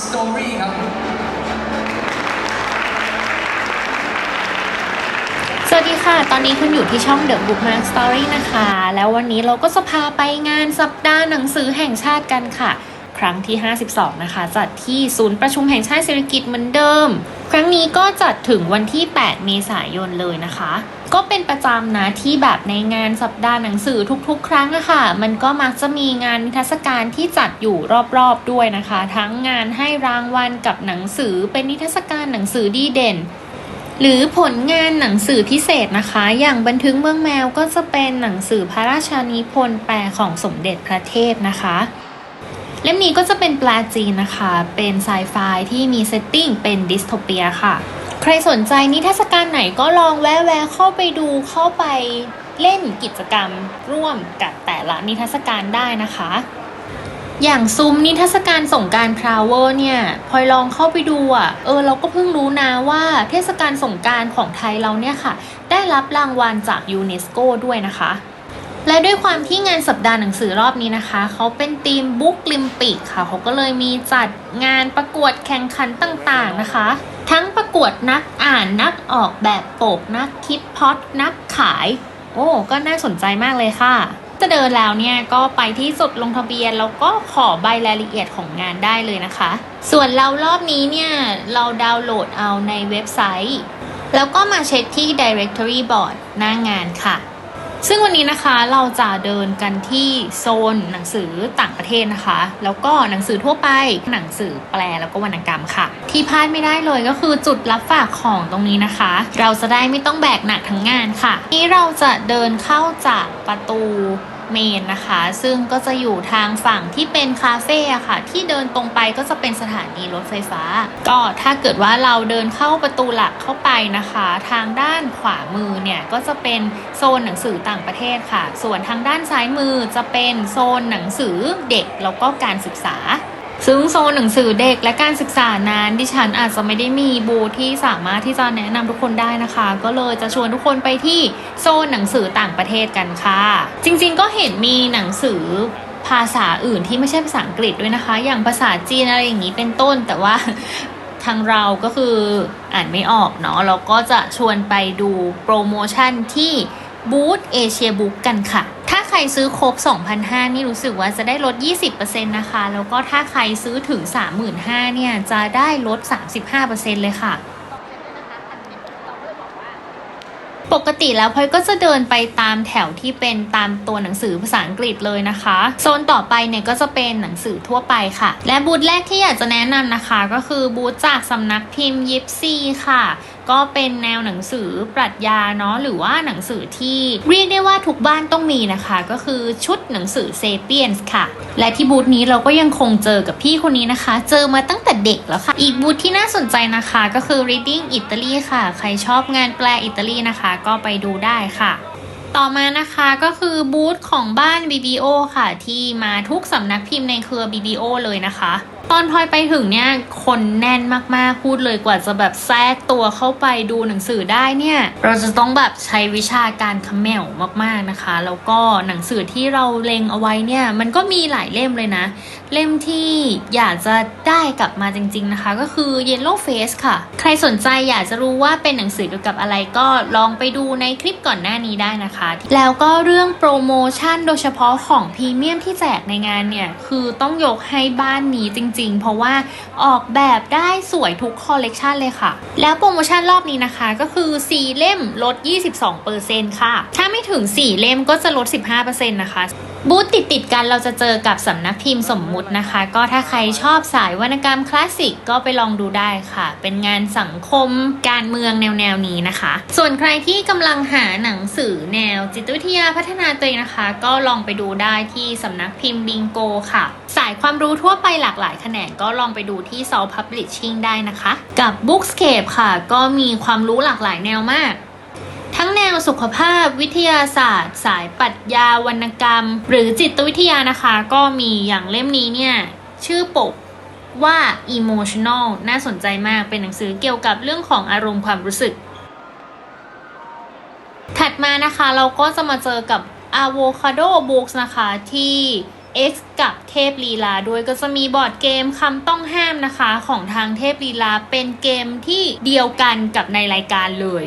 Story ครับสวัสดีค่ะ ตอนนี้คุณอยู่ที่ช่อง The Bookmark Story นะคะ แล้ววันนี้เราก็จะพาไปงานสัปดาห์หนังสือแห่งชาติกันค่ะ ครั้งที่ 52 นะคะ จัดที่ศูนย์ประชุมแห่งชาติสิริกิติ์เหมือนเดิม ครั้งนี้ก็จัดถึงวันที่ 8 เมษายนเลยนะคะ ก็เป็นประจำนะที่แบบในงานสัปดาห์หนังสือทุกๆ ครั้งอะค่ะ มันก็มักจะมีงานนิทรรศการที่จัดอยู่รอบๆด้วยนะคะ ทั้งงานให้รางวัลกับหนังสือเป็นนิทรรศการหนังสือดีเด่นหรือผลงานหนังสือพิเศษนะคะ อย่างบันทึกเมืองแมวก็จะเป็นหนังสือพระราชานิพนธ์แปลของสมเด็จพระเทพนะคะ เล่มนี้ก็จะเป็นปลาจีนนะคะ เป็นไซไฟที่มีเซตติ้งเป็นดิสโทเปียค่ะ ใครสนใจนิทรรศการไหนก็ลองแวะๆเข้าไปดูเข้าไปเล่นกิจกรรมร่วมกับแต่ละนิทรรศการได้นะคะ อย่างซุ้มนิทรรศการสงการพราวเวอร์เนี่ยพลอยลองเข้าไปดูอะเออเราก็เพิ่งรู้นะว่าเทศกาลสงการของไทยเราเนี่ยค่ะ ได้รับรางวัลจากยูเนสโกด้วยนะคะและด้วยความที่งานสัปดาห์หนังสือรอบนี้นะคะ เขาเป็นธีมบุ๊กลิมปิกค่ะ เขาก็เลยมีจัดงานประกวดแข่งขันต่างๆนะคะ ทั้งประ กวดนักอ่านนักออกแบบปกนักคิดพอดนักขาย โอ้ก็น่าสนใจมากเลยค่ะ จะเดินแล้วเนี่ยก็ไปที่สุดลงทะเบียน แล้วก็ขอใบรายละเอียดของงานได้เลยนะคะ ส่วนเรารอบนี้เนี่ยเราดาวน์โหลดเอาในเว็บไซต์ แล้วก็มาเช็คที่ directory board หน้างานค่ะ ซึ่งวันนี้นะคะเราจะเดินกันที่โซนหนังสือต่างประเทศนะคะ แล้วก็หนังสือทั่วไปหนังสือแปลแล้วก็วรรณกรรมค่ะ ที่พลาดไม่ได้เลยก็คือจุดรับฝากของตรงนี้นะคะ เราจะได้ไม่ต้องแบกหนักทั้งงานค่ะ นี่เราจะเดินเข้าจากประตู เมนนะคะ ซึ่งก็จะอยู่ทางฝั่งที่เป็นคาเฟ่อะค่ะ ที่เดินตรงไปก็จะเป็นสถานีรถไฟฟ้า ก็ถ้าเกิดว่าเราเดินเข้าประตูหลักเข้าไปนะคะ ทางด้านขวามือเนี่ยก็จะเป็นโซนหนังสือต่างประเทศค่ะ ส่วนทางด้านซ้ายมือจะเป็นโซนหนังสือเด็กแล้วก็การศึกษา ซึ่งโซนหนังสือเด็กและการศึกษานั้นดิฉันอาจจะไม่ได้มีบูธที่สามารถที่จะแนะนำทุกคนได้นะคะ ก็เลยจะชวนทุกคนไปที่โซนหนังสือต่างประเทศกันค่ะ จริงๆก็เห็นมีหนังสือภาษาอื่นที่ไม่ใช่ภาษาอังกฤษด้วยนะคะ อย่างภาษาจีนอะไรอย่างนี้เป็นต้น แต่ว่าทางเราก็คืออ่านไม่ออกเนาะเราก็จะชวนไปดูโปรโมชั่นที่บูธเอเชียบุ๊กกันค่ะ ใครซื้อครบ 2,500 นี่รู้สึกว่าจะได้ลด 20%นะคะ แล้วก็ถ้าใครซื้อถึง 35,000เนี่ย จะได้ลด 35%เลยค่ะปกติแล้วพลอยก็จะเดินไปตามแถวที่เป็นตามตัวหนังสือภาษาอังกฤษเลยนะคะ โซนต่อไปเนี่ยก็จะเป็นหนังสือทั่วไปค่ะ และบูธแรกที่อยากจะแนะนำนะคะ ก็คือบูธจากสำนักพิมพ์ยิปซีค่ะ ก็เป็นแนวหนังสือปรัชญาเนาะหรือว่าหนังสือที่เรียกได้ว่าทุกบ้านต้องมีนะคะ ก็คือชุดหนังสือเซเปียนส์ค่ะ และที่บูธนี้เราก็ยังคงเจอกับพี่คนนี้นะคะ เจอมาตั้งแต่เด็กแล้วค่ะ อีกบูธที่น่าสนใจนะคะก็คือ reading Italy ค่ะ ใครชอบงานแปลอิตาลีนะคะ ก็ไปดูได้ค่ะต่อมานะคะก็คือบูธของบ้าน BBO ค่ะ ที่มาทุกสำนักพิมพ์ในเครือ BBO เลยนะคะ ตอนพลอยไปถึงเนี่ย คนแน่นมากๆพูดเลยกว่าจะแบบแทรกตัวเข้าไปดูหนังสือได้เนี่ย เราจะต้องแบบใช้วิชาการคำแมวมากๆนะคะ แล้วก็หนังสือที่เราเล็งเอาไว้เนี่ย มันก็มีหลายเล่มเลยนะ เล่มที่อยากจะได้กลับมาจริง ๆนะคะ ก็คือ Yellow Face ค่ะ ใครสนใจอยากจะรู้ว่าเป็นหนังสือเกี่ยวกับอะไรก็ลองไปดูในคลิปก่อนหน้านี้ได้นะคะ แล้วก็เรื่องโปรโมชั่นโดยเฉพาะของพรีเมียมที่แจกในงานเนี่ย คือต้องยกให้บ้านนี้จริง ๆ เพราะว่าออกแบบได้สวยทุกคอลเลกชันเลยค่ะ แล้วโปรโมชั่นรอบนี้นะคะก็คือ 4 เล่มลด 22%ค่ะ ถ้าไม่ถึง 4 เล่มก็จะลด 15%นะคะ บูธติดติดกันเราจะเจอกับสำนักพิมพ์สมมุตินะคะ ก็ถ้าใครชอบสายวรรณกรรมคลาสสิกก็ไปลองดูได้ค่ะ เป็นงานสังคมการเมืองแนวแนวนี้นะคะ ส่วนใครที่กำลังหาหนังสือแนวจิตวิทยาพัฒนาตัวเองนะคะ ก็ลองไปดูได้ที่สำนักพิมพ์บิงโกค่ะ สายความรู้ทั่วไปหลากหลายแขนงก็ลองไปดูที่ s o u Publishing ได้นะคะ กับ Bookscape ค่ะ ก็มีความรู้หลากหลายแนวมาก วสุขภาพวิทยาศาสตร์ สายปรัชญาวรรณกรรม หรือจิตวิทยานะคะ ก็มีอย่างเล่มนี้เนี่ยชื่อปกว่า emotional น่าสนใจมากเป็นหนังสือเกี่ยวกับเรื่องของอารมณ์ความรู้สึก ถัดมานะคะเราก็จะมาเจอกับ avocado books นะคะที่ X กับเทพลีลาด้วยก็จะมีบอร์ดเกมคำต้องห้ามนะคะ ของทางเทพลีลาเป็นเกมที่เดียวกันกับในรายการเลย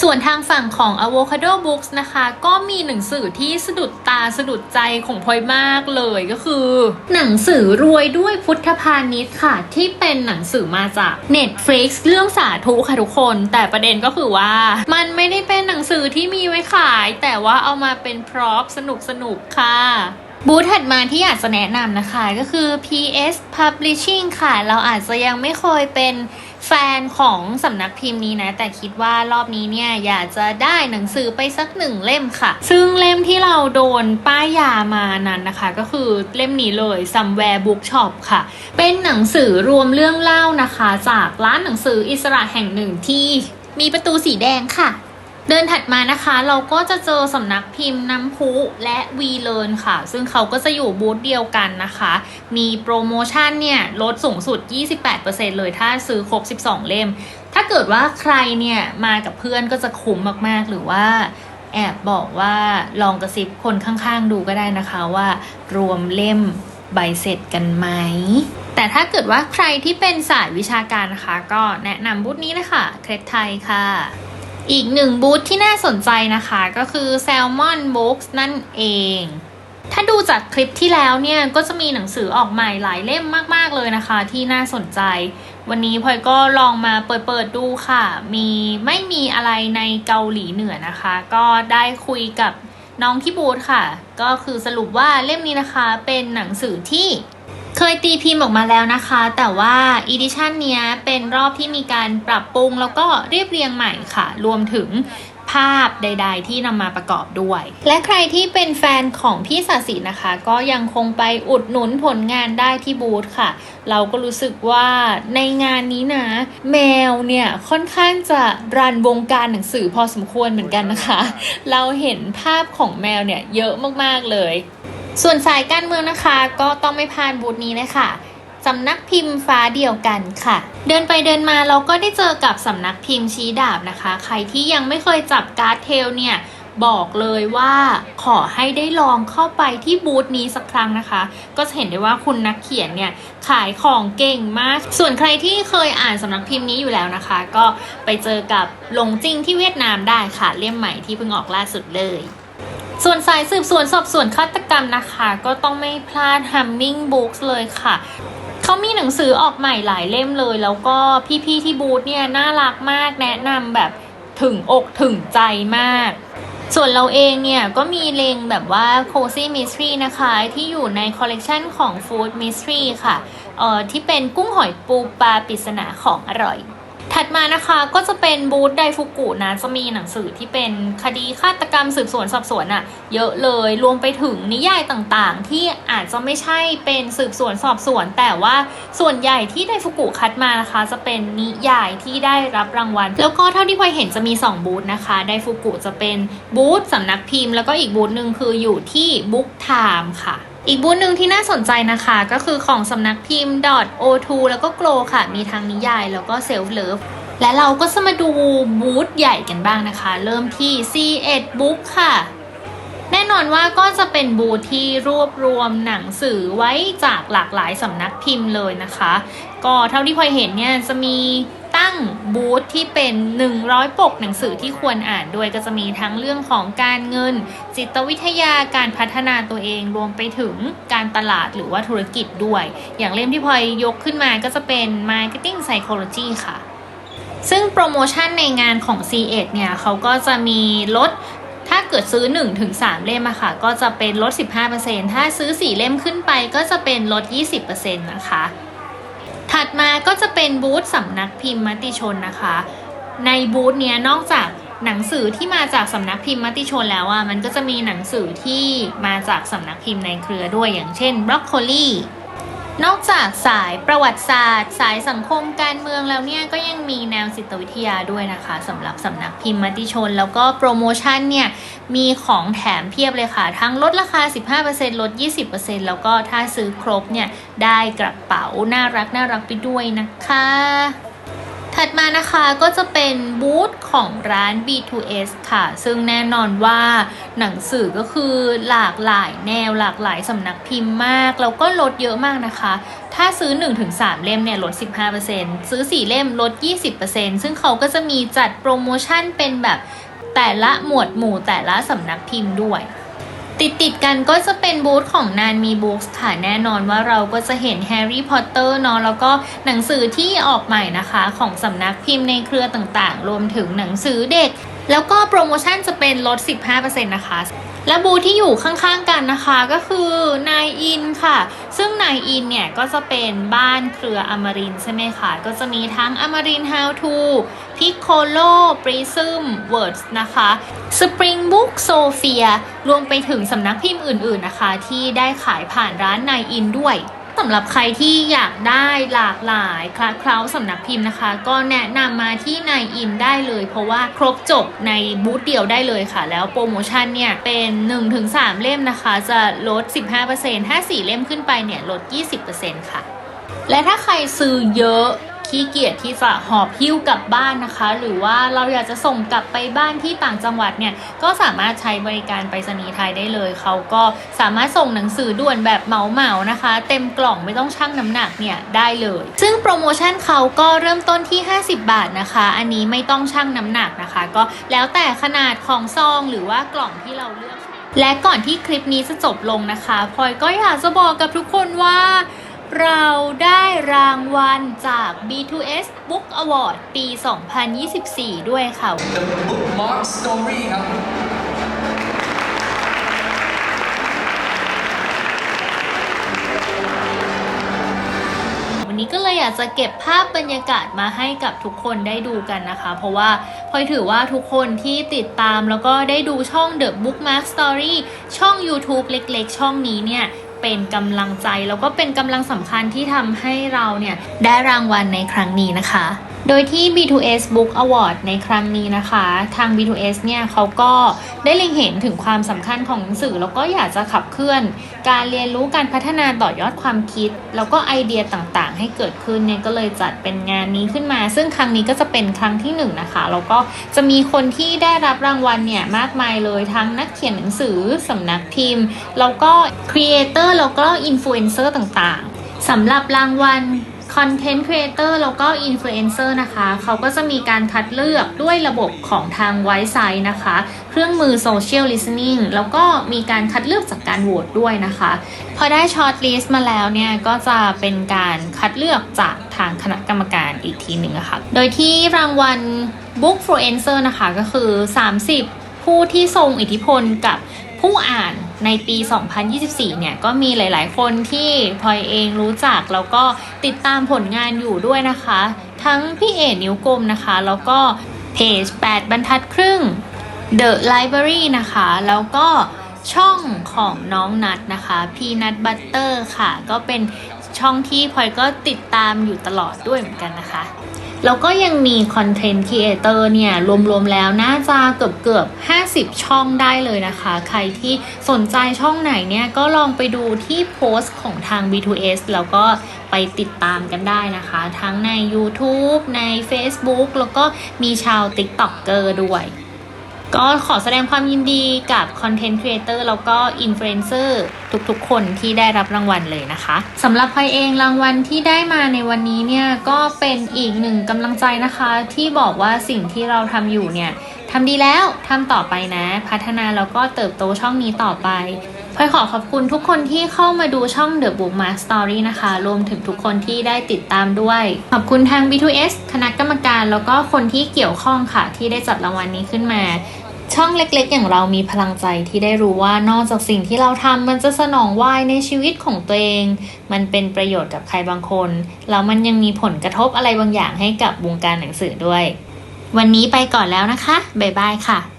ส่วนทางฝั่งของ Avocado Books นะคะ ก็มีหนังสือที่สะดุดตาสะดุดใจของพลอยมากเลยก็คือ หนังสือรวยด้วยพุทธพาณิชย์ค่ะ ที่เป็นหนังสือมาจาก Netflix เรื่องสาธุค่ะทุกคน แต่ประเด็นก็คือว่า มันไม่ได้เป็นหนังสือที่มีไว้ขาย แต่ว่าเอามาเป็นพร็อพสนุกสนุกๆค่ะบูธถัดมาที่อยากจะแนะนำนะคะก็คือ PS Publishing ค่ะ เราอาจจะยังไม่เคยเป็น แฟนของสำนักพิมพ์นี้นะ แต่คิดว่ารอบนี้เนี่ยอยากจะได้หนังสือไปสักหนึ่งเล่มค่ะ ซึ่งเล่มที่เราโดนป้ายยามานั้นนะคะ ก็คือเล่มนี้เลย Somewhere Bookshop ค่ะ เป็นหนังสือรวมเรื่องเล่านะคะ จากร้านหนังสืออิสระแห่งหนึ่งที่มีประตูสีแดงค่ะ เดินถัดมานะคะเราก็จะเจอสำนักพิมพ์น้ำพุและวีเล r นค่ะ ซึ่งเขาก็จะอยู่บูธเดียวกันนะคะ มีโปรโมชั่นเนี่ยลดสูงสุด 28%เลยถ้าซื้อครบ 12 เล่ม ถ้าเกิดว่าใครเนี่ยมากับเพื่อนก็จะคุ้มมากๆ หรือว่าแอบบอกว่าลองกระซิบคนข้างๆ ดูก็ได้นะคะว่ารวมเล่มใบเสร็จกันไหม แต่ถ้าเกิดว่าใครที่เป็นสายวิชาการนะคะ ก็แนะนำบูธนี้เลยค่ะเครดไทยค่ะ อีกหนึ่งบูธที่น่าสนใจนะคะก็คือ Salmon Books นั่นเอง ถ้าดูจากคลิปที่แล้วเนี่ย ก็จะมีหนังสือออกใหม่หลายเล่มมาก ๆ เลยนะคะ ที่น่าสนใจ วันนี้พลอยก็ลองมาเปิดเปิดๆดูค่ะ มีไม่มีอะไรในเกาหลีเหนือนะคะ ก็ได้คุยกับน้องที่บูธค่ะ ก็คือสรุปว่าเล่มนี้นะคะเป็นหนังสือที่ เคยตีพิมพ์ออกมาแล้วนะคะ แต่ว่าอีดิชันเนี้ยเป็นรอบที่มีการปรับปรุงแล้วก็เรียบเรียงใหม่ค่ะ รวมถึงภาพใด ๆ ที่นำมาประกอบด้วย และใครที่เป็นแฟนของพี่สาสีนะคะ ก็ยังคงไปอุดหนุนผลงานได้ที่บูธค่ะ เราก็รู้สึกว่าในงานนี้นะ แมวเนี่ยค่อนข้างจะรันวงการหนังสือพอสมควรเหมือนกันนะคะ เราเห็นภาพของแมวเนี่ยเยอะมากๆเลย ส่วนสายการเมืองนะคะ ก็ต้องไม่พลาดบูธนี้เลยค่ะสำนักพิมพ์ฟ้าเดียวกันค่ะ เดินไปเดินมาเราก็ได้เจอกับสำนักพิมพ์ชี้ดาบนะคะ ใครที่ยังไม่เคยจับการ์ดเทลเนี่ยบอกเลยว่าขอให้ได้ลองเข้าไปที่บูธนี้สักครั้งนะคะ ก็จะเห็นได้ว่าคุณนักเขียนเนี่ยขายของเก่งมาก ส่วนใครที่เคยอ่านสำนักพิมพ์นี้อยู่แล้วนะคะ ก็ไปเจอกับหลงจริงที่เวียดนามได้ค่ะเล่มใหม่ที่เพิ่งออกล่าสุดเลย ส่วนสายสืบสวนสอบสวนฆาตกรรมนะคะ ก็ต้องไม่พลาด Humming Books เลยค่ะเขามีหนังสือออกใหม่หลายเล่มเลย แล้วก็พี่ๆที่บูธเนี่ยน่ารักมากแนะนำแบบถึงอกถึงใจมาก ส่วนเราเองเนี่ย ก็มีเลงแบบว่า Cozy Mystery นะคะ ที่อยู่ในคอลเลกชันของ Food Mystery ค่ะเอ่อที่เป็นกุ้งหอยปูปลาปริศนาของอร่อย ถัดมานะคะก็จะเป็นบูธไดฟุกุนะจะมีหนังสือที่เป็นคดีฆาตกรรมสืบสวนสอบสวนอะเยอะเลยรวมไปถึงนิยายต่างๆ ที่อาจจะไม่ใช่เป็นสืบสวนสอบสวน แต่ว่าส่วนใหญ่ที่ไดฟุกุคัดมานะคะ จะเป็นนิยายที่ได้รับรางวัล แล้วก็เท่าที่พลอยเห็นจะมี 2 บูธนะคะไดฟุกุจะเป็นบูธสำนักพิมพ์ แล้วก็อีกบูธหนึ่งคืออยู่ที่บุ๊กไทม์ค่ะ อีกบูธหนึ่งที่น่าสนใจนะคะ ก็คือของสำนักพิมพ์ .o2 แล้วก็ Glow ค่ะ มีทั้งนิยายแล้วก็ Self Love และเราก็จะมาดูบูธใหญ่กันบ้างนะคะ เริ่มที่ C1 Book ค่ะ แน่นอนว่าก็จะเป็นบูธที่รวบรวมหนังสือไว้จากหลากหลายสำนักพิมพ์เลยนะคะ ก็เท่าที่พลอยเห็นเนี่ยจะมี ตั้งบูธที่เป็น 100 ปกหนังสือที่ควรอ่านด้วยก็จะมีทั้งเรื่องของการเงิน จิตวิทยาการพัฒนาตัวเองรวมไปถึงการตลาดหรือว่าธุรกิจด้วย อย่างเล่มที่พลอยยกขึ้นมาก็จะเป็น Marketing Psychology ค่ะ ซึ่งโปรโมชั่นในงานของ C1 เนี่ยเขาก็จะมีลดถ้าเกิดซื้อ 1-3 เล่มอะค่ะ ก็จะเป็นลด 15%ถ้าซื้อ 4 เล่มขึ้นไปก็จะเป็นลด 20%นะคะ ถัดมาก็จะเป็นบูธสำนักพิมพ์มติชนนะคะ ในบูธเนี้ยนอกจากหนังสือที่มาจากสำนักพิมพ์มติชนแล้วอะมันก็จะมีหนังสือที่มาจากสำนักพิมพ์ในเครือด้วยอย่างเช่นบรอกโคลี นอกจากสายประวัติศาสตร์ สายสังคมการเมืองแล้วเนี่ย ก็ยังมีแนวจิตวิทยาด้วยนะคะสำหรับสำนักพิมพ์มติชน แล้วก็โปรโมชั่นเนี่ย มีของแถมเพียบเลยค่ะ ทั้งลดราคา 15%ลด 20%แล้วก็ถ้าซื้อครบเนี่ย ได้กระเป๋าน่ารักน่ารักไปด้วยนะคะ ถัดมานะคะก็จะเป็นบูธของร้าน B2S ค่ะ ซึ่งแน่นอนว่าหนังสือก็คือหลากหลายแนวหลากหลายสำนักพิมพ์มาก แล้วก็ลดเยอะมากนะคะ ถ้าซื้อ 1-3 เล่มเนี่ยลด 15%ซื้อ 4 เล่มลด 20%ซึ่งเขาก็จะมีจัดโปรโมชั่นเป็นแบบแต่ละหมวดหมู่แต่ละสำนักพิมพ์ด้วย ติดติดกันก็จะเป็นบูธของนานมีบุ๊กส์ค่ะแน่นอนว่าเราก็จะเห็นแฮร์รี่พอตเตอร์เนาะแล้วก็หนังสือที่ออกใหม่นะคะของสำนักพิมพ์ในเครือต่างๆ รวมถึงหนังสือเด็ก แล้วก็โปรโมชั่นจะเป็นลด 15%นะคะ และบูธที่อยู่ข้างๆกันนะคะก็คือนายอินค่ะ ซึ่งนายอินเนี่ยก็จะเป็นบ้านเครืออมรินใช่ไหมคะ ก็จะมีทั้งอมริน How to พิโคโลปริซึมเวิร์ดนะคะ Spring Book Sophia รวมไปถึงสำนักพิมพ์อื่นๆนะคะ ที่ได้ขายผ่านร้านนายอินด้วย สำหรับใครที่อยากได้หลากหลายคลาเคล้าสำนักพิมพ์นะคะ ก็แนะนำมาที่นายอินได้เลย เพราะว่าครบจบในบูธเดียวได้เลยค่ะ แล้วโปรโมชั่นเนี่ยเป็น 1-3 เล่มนะคะ จะลด 15%ถ้า 4 เล่มขึ้นไปเนี่ยลด 20%ค่ะและถ้าใครซื้อเยอะ ขี้เกียจที่จะหอบหิ้วกลับบ้านนะคะ หรือว่าเราอยากจะส่งกลับไปบ้านที่ต่างจังหวัดเนี่ยก็สามารถใช้บริการไปรษณีย์ไทยได้เลย เขาก็สามารถส่งหนังสือด่วนแบบเหมาๆนะคะ เต็มกล่องไม่ต้องชั่งน้ำหนักเนี่ยได้เลย ซึ่งโปรโมชั่นเขาก็เริ่มต้นที่ 50 บาทนะคะ อันนี้ไม่ต้องชั่งน้ำหนักนะคะ ก็แล้วแต่ขนาดของซองหรือว่ากล่องที่เราเลือกและก่อนที่คลิปนี้จะจบลงนะคะพลอยก็อยากจะบอกกับทุกคนว่า เราได้รางวัลจาก B2S Book Award ปี 2024 ด้วยค่ะ The Bookmark Story ครับ วันนี้ก็เลยอยากจะเก็บภาพบรรยากาศมาให้กับทุกคนได้ดูกันนะคะ เพราะว่าพลอยถือว่าทุกคนที่ติดตามแล้วก็ได้ดูช่อง The Bookmark Story ช่อง YouTube เล็กๆ ช่องนี้เนี่ย เป็นกำลังใจ แล้วก็เป็นกำลังสำคัญที่ทำให้เราเนี่ยได้รางวัลในครั้งนี้นะคะ โดยที่ B2S Book Award ในครั้งนี้นะคะ ทาง B2S เนี่ยเขาก็ได้เล็งเห็นถึงความสำคัญของหนังสือ แล้วก็อยากจะขับเคลื่อน การเรียนรู้การพัฒนาต่อยอดความคิด แล้วก็ไอเดียต่างๆ ให้เกิดขึ้นเนี่ยก็เลยจัดเป็นงานนี้ขึ้นมา ซึ่งครั้งนี้ก็จะเป็นครั้งที่หนึ่งนะคะแล้วก็จะมีคนที่ได้รับรางวัลเนี่ยมากมายเลยทั้งนักเขียนหนังสือสำนักพิมพ์ แล้วก็ครีเอเตอร์แล้วก็อินฟลูเอนเซอร์ต่างๆสำหรับรางวัล Content Creator แล้วก็ Influencer นะคะ เขาก็จะมีการคัดเลือกด้วยระบบของทาง w i s i นะคะ เครื่องมือ Social Listening แล้วก็มีการคัดเลือกจากการโหวตด้วยนะคะ พอได้ช็อตลิสต์มาแล้วเนี่ยก็จะเป็นการคัดเลือกจากทางคณะกรรมการอีกทีหนึ่งะคะ่ะ โดยที่รางวัล Book f l u e n c e r นะคะก็คือ 30 ผู้ที่ทรงอิทธิพลกับผู้อ่าน ในปี 2024 เนี่ยก็มีหลาย ๆ คนที่พลอยเองรู้จักแล้วก็ติดตามผลงานอยู่ด้วยนะคะ ทั้งพี่เอ๋นิ้วกลมนะคะ แล้วก็เพจ 8 บรรทัดครึ่ง The Library นะคะ แล้วก็ช่องของน้องนัดนะคะ Peanut Butter ค่ะ ก็เป็นช่องที่พลอยก็ติดตามอยู่ตลอดด้วยเหมือนกันนะคะ แล้วก็ยังมีคอนเทนต์ครีเอเตอร์เนี่ย รวมๆแล้วน่าจะเกือบเกือบ 50 ช่องได้เลยนะคะ ใครที่สนใจช่องไหนเนี่ย ก็ลองไปดูที่โพสต์ของทาง B2S แล้วก็ไปติดตามกันได้นะคะ ทั้งใน YouTube ใน Facebook แล้วก็มีชาว TikToker ด้วย ก็ขอแสดงความยินดีกับคอนเทนต์ครีเอเตอร์แล้วก็อินฟลูเอนเซอร์ทุกๆ คนที่ได้รับรางวัลเลยนะคะสำหรับพลอยเองรางวัลที่ได้มาในวันนี้เนี่ยก็เป็นอีกหนึ่งกำลังใจนะคะ ที่บอกว่าสิ่งที่เราทำอยู่เนี่ยทำดีแล้วทำต่อไปนะ พัฒนาแล้วก็เติบโตช่องนี้ต่อไปพลอยขอขอบคุณทุกคนที่เข้ามาดูช่อง The Bookmark Story นะคะ รวมถึงทุกคนที่ได้ติดตามด้วย ขอบคุณทาง B2S คณะกรรมการแล้วก็คนที่เกี่ยวข้องค่ะ ที่ได้จัดรางวัลนี้ขึ้นมา ช่องเล็กๆ อย่างเรามีพลังใจที่ได้รู้ว่านอกจากสิ่งที่เราทำมันจะสนองวายในชีวิตของตัวเอง มันเป็นประโยชน์กับใครบางคน แล้วมันยังมีผลกระทบอะไรบางอย่างให้กับวงการหนังสือด้วย วันนี้ไปก่อนแล้วนะคะ บ๊ายบายค่ะ